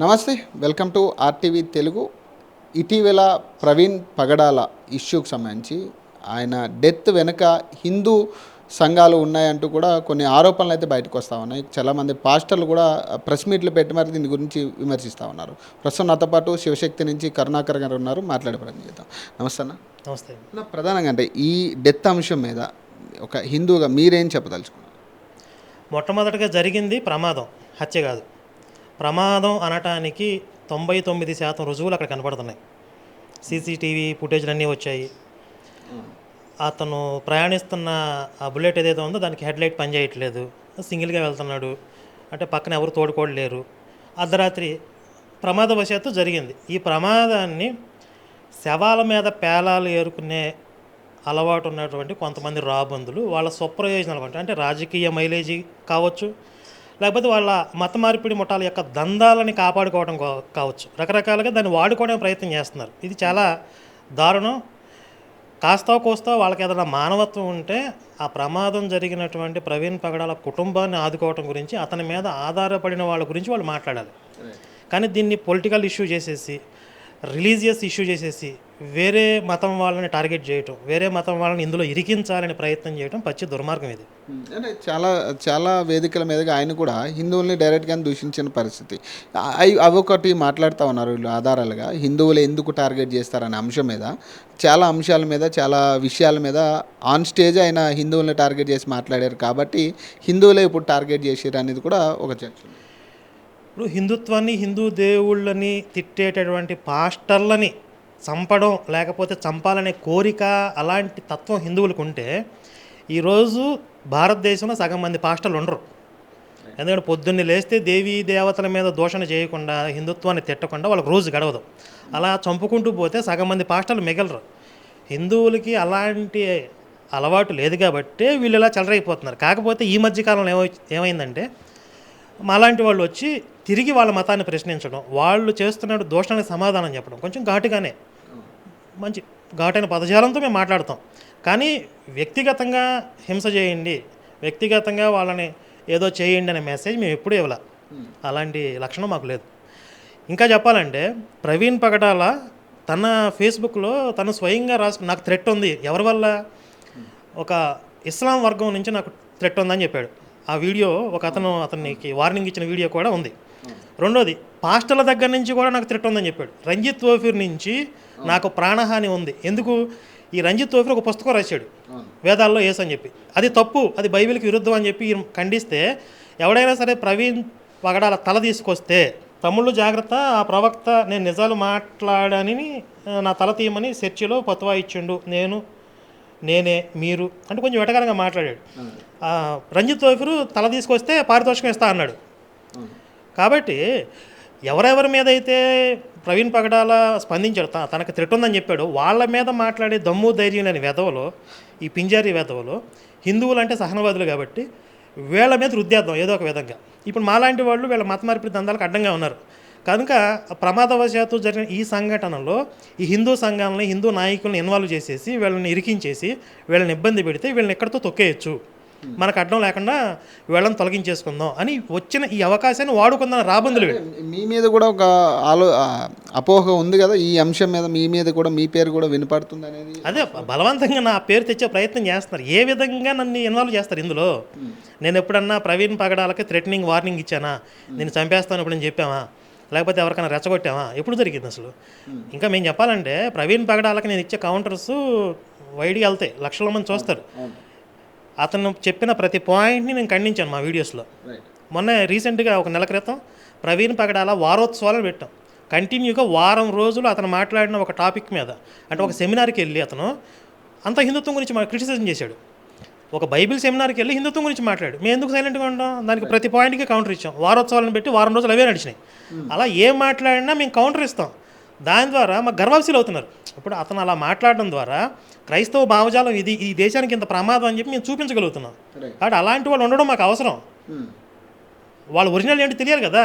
నమస్తే welcome to RTV Telugu. ఇటీవల ప్రవీణ్ పగడాల ఇష్యూకి సంబంధించి ఆయన డెత్ వెనుక హిందూ సంఘాలు ఉన్నాయంటూ కూడా కొన్ని ఆరోపణలు అయితే బయటకు వస్తూ ఉన్నాయి. చాలామంది పాస్టర్లు కూడా ప్రెస్ మీట్లు పెట్టి మరి దీని గురించి విమర్శిస్తూ ఉన్నారు. ప్రస్తుతం నాతో పాటు శివశక్తి నుంచి కరుణాకర్ గారు ఉన్నారు. మాట్లాడే ప్రయత్నం చేద్దాం. నమస్తే అన్న. నమస్తే. అన్న, ప్రధానంగా అంటే ఈ డెత్ అంశం మీద ఒక హిందువుగా మీరేం చెప్పదలుచుకున్నారు? మొట్టమొదటిగా జరిగింది ప్రమాదం హత్య కాదు. ప్రమాదం అనటానికి తొంభై తొమ్మిది శాతం రుజువులు అక్కడ కనపడుతున్నాయి సీసీటీవీ ఫుటేజ్లు అన్నీ వచ్చాయి. అతను ప్రయాణిస్తున్న ఆ బుల్లెట్ ఏదైతే ఉందో దానికి హెడ్ లైట్ పనిచేయట్లేదు. సింగిల్గా వెళ్తున్నాడు. అంటే పక్కన ఎవరు తోడుకోవట్లేరు అర్ధరాత్రి ప్రమాదవశాత్తు జరిగింది. ఈ ప్రమాదాన్ని శవాల మీద పేలాలు ఏరుకునే అలవాటు ఉన్నటువంటి కొంతమంది రాబందులు వాళ్ళ స్వప్రయోజనాలు అంటే అంటే రాజకీయ మైలేజీ కావచ్చు లేకపోతే వాళ్ళ మత మార్పిడి ముఠాల యొక్క దందాలని కాపాడుకోవడం కావచ్చు. రకరకాలుగా దాన్ని వాడుకోవడానికి ప్రయత్నం చేస్తున్నారు. ఇది చాలా దారుణం. కాస్తా కోస్తా వాళ్ళకి ఏదైనా మానవత్వం ఉంటే ఆ ప్రమాదం జరిగినటువంటి ప్రవీణ్ పగడాల కుటుంబాన్ని ఆదుకోవడం గురించి అతని మీద ఆధారపడిన వాళ్ళ గురించి వాళ్ళు మాట్లాడాలి. కానీ దీన్ని పొలిటికల్ ఇష్యూ చేసేసి రిలీజియస్ ఇష్యూ చేసేసి వేరే మతం వాళ్ళని టార్గెట్ చేయటం వేరే మతం వాళ్ళని ఇందులో ఇరికించాలని ప్రయత్నం చేయటం పచ్చి దుర్మార్గం ఇది. అంటే చాలా చాలా వేదికల మీదుగా ఆయన కూడా హిందువుల్ని డైరెక్ట్గా దూషించిన పరిస్థితి. అవి అవి ఒకటి మాట్లాడుతూ ఉన్నారు వీళ్ళు ఆధారాలుగా. హిందువులు ఎందుకు టార్గెట్ చేస్తారనే అంశం మీద చాలా అంశాల మీద చాలా విషయాల మీద ఆన్ స్టేజ్ ఆయన హిందువుల్ని టార్గెట్ చేసి మాట్లాడారు కాబట్టి హిందువులే ఇప్పుడు టార్గెట్ చేసారు అనేది కూడా ఒక చర్చ. ఉంది. ఇప్పుడు హిందుత్వాన్ని హిందూ దేవుళ్ళని తిట్టేటటువంటి పాస్టర్లని చంపడం లేకపోతే చంపాలనే కోరిక అలాంటి తత్వం హిందువులకు ఉంటే ఈరోజు భారతదేశంలో సగం మంది పాస్టర్లు ఉండరు. ఎందుకంటే పొద్దున్నే లేస్తే దేవీ దేవతల మీద దూషణ చేయకుండా హిందుత్వాన్ని తిట్టకుండా వాళ్ళకి రోజు గడవదు. అలా చంపుకుంటూ పోతే సగం మంది పాస్టర్లు మిగలరు. హిందువులకి అలాంటి అలవాటు లేదు కాబట్టి వీళ్ళు ఇలా చెలరైపోతున్నారు కాకపోతే ఈ మధ్య కాలంలో ఏమై ఏమైందంటే మాలాంటి వాళ్ళు వచ్చి తిరిగి వాళ్ళ మతాన్ని ప్రశ్నించడం వాళ్ళు చేస్తున్న దోషానికి సమాధానం చెప్పడం కొంచెం ఘాటుగానే. మంచి ఘాటైన పదజాలంతో మేము మాట్లాడతాం. కానీ వ్యక్తిగతంగా హింస చేయండి వ్యక్తిగతంగా వాళ్ళని ఏదో చేయండి అనే మెసేజ్ మేము ఎప్పుడూ ఇవ్వాల. అలాంటి లక్షణం మాకు లేదు. ఇంకా చెప్పాలంటే ప్రవీణ్ పగడాల తన ఫేస్బుక్లో తను స్వయంగా రాసుకు నాకు థ్రెట్ ఉంది. ఎవరి వల్ల? ఒక ఇస్లాం వర్గం నుంచి నాకు థ్రెట్ ఉందని చెప్పాడు. ఆ వీడియో ఒక అతను అతనికి వార్నింగ్ ఇచ్చిన వీడియో కూడా ఉంది. రెండోది పాస్టర్ల దగ్గర నుంచి కూడా నాకు థ్రెట్ ఉందని చెప్పాడు. రంజిత్ తోఫీర్ నుంచి నాకు ప్రాణహాని ఉంది. ఎందుకు? ఈ రంజిత్ తోఫీర్ ఒక పుస్తకం రాశాడు. వేదాల్లో ఏసు అని చెప్పి. అది తప్పు అది బైబిల్కి విరుద్ధం అని చెప్పి ఖండిస్తే ఎవడైనా సరే ప్రవీణ్ పగడాల తల తీసుకొస్తే తమ్ముళ్ళు జాగ్రత్త ఆ ప్రవక్త నేను నిజాలు మాట్లాడానని ఆ, నా తల తీయమని చర్చిలో పత్వా ఇచ్చిండు. నేను నేనే మీరు అంటే కొంచెం వెటకరంగా మాట్లాడాడు. రంజిత్ తోఫీరు తల తీసుకొస్తే పారితోషికం ఇస్తా అన్నాడు. కాబట్టి ఎవరెవరి మీద అయితే ప్రవీణ్ పగడాల స్పందించాడు తనకు త్రెట్ ఉందని చెప్పాడు వాళ్ళ మీద మాట్లాడే దమ్ము ధైర్యం లేని వెధవలు ఈ పింజారీ వెధవలు హిందువులు అంటే సహనవాదులు కాబట్టి వీళ్ళ మీద రుద్దేద్దాం ఏదో ఒక విధంగా. ఇప్పుడు మాలాంటి వాళ్ళు వీళ్ళ మత మార్పిడి దందాలకు అడ్డంగా ఉన్నారు. కనుక ప్రమాదవశాత్తు జరిగిన ఈ సంఘటనలో ఈ హిందూ సంఘాలని హిందూ నాయకులను ఇన్వాల్వ్ చేసేసి వీళ్ళని ఇరికించేసి వీళ్ళని ఇబ్బంది పెడితే వీళ్ళని ఎక్కడితో తొక్కేయచ్చు. మనకు అడ్డం లేకుండా వీళ్ళని తొలగించేసుకుందాం అని వచ్చిన ఈ అవకాశాన్ని వాడుకుందాం రాబందులు మీ మీద కూడా ఒక ఆలో అపోహ ఉంది కదా ఈ అంశం మీద మీ మీద కూడా మీ పేరు కూడా వినపడుతుంది అనేది అదే బలవంతంగా నా పేరు తెచ్చే ప్రయత్నం చేస్తున్నారు. ఏ విధంగా నన్ను ఇన్వాల్వ్ చేస్తారు ఇందులో? నేను ఎప్పుడన్నా ప్రవీణ్ పగడాలకి థ్రెటనింగ్ వార్నింగ్ ఇచ్చానా? నేను చంపేస్తాను ఇప్పుడు నేను చెప్పామా లేకపోతే ఎవరికైనా రెచ్చగొట్టామా? ఎప్పుడు జరిగింది అసలు? ఇంకా మేము చెప్పాలంటే ప్రవీణ్ పగడాలకి నేను ఇచ్చే కౌంటర్స్ వైడ్గా వెళ్తాయి. లక్షల మంది చూస్తారు. అతను చెప్పిన ప్రతి పాయింట్ని నేను ఖండించాను మా వీడియోస్లో మొన్న రీసెంట్గా ఒక నెల క్రితం ప్రవీణ్ పగడాల వారోత్సవాలను పెట్టాం. కంటిన్యూగా వారం రోజులు అతను మాట్లాడిన ఒక టాపిక్ మీద అంటే ఒక సెమినార్కి వెళ్ళి అతను అంత హిందుత్వం గురించి మా క్రిటిసిజం చేశాడు. ఒక బైబిల్ సెమినార్కి వెళ్ళి హిందుత్వం గురించి మాట్లాడు మేము ఎందుకు సైలెంట్గా ఉంటాం దానికి ప్రతి పాయింట్కి కౌంటర్ ఇచ్చాం. వారోత్సవాలను పెట్టి వారం రోజులు అవే నడిచినాయి. అలా ఏం మాట్లాడినా మేము కౌంటర్ ఇస్తాం. దాని ద్వారా మాకు గర్వాల్సీలు అవుతున్నారు. ఇప్పుడు అతను అలా మాట్లాడడం ద్వారా క్రైస్తవ భావజాలం ఇది ఈ దేశానికి ఇంత ప్రమాదం అని చెప్పి మేము చూపించగలుగుతున్నాం. కాబట్టి అలాంటి వాళ్ళు ఉండడం మాకు అవసరం. వాళ్ళ ఒరిజినల్ ఏంటి తెలియాలి కదా.